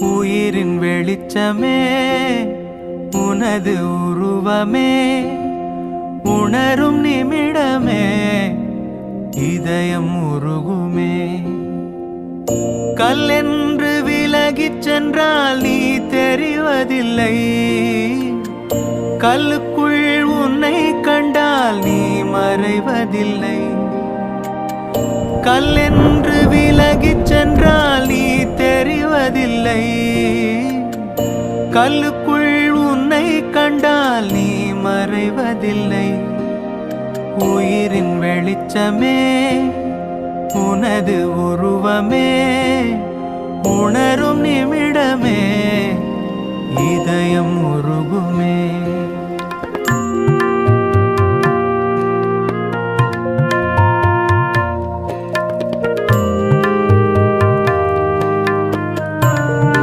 உயிரின் வெளிச்சமே உனது உருவமே உணரும் நிமிடமே இதயம் உருகுமே. கல்லென்று விலகிச் சென்றால் நீ தெரிவதில்லை. கல்லுக்குள் உன்னை கண்டால் நீ மறைவதில்லை. கல்லென்று விலகிச் சென்றால் இல்லை. கல்லுக்குள் உன்னை கண்டால் நீ மறைவதில்லை. உயிரின் வெளிச்சமே உனது உருவமே. உணரும் நிமிடமே இதயம் உருகுமே.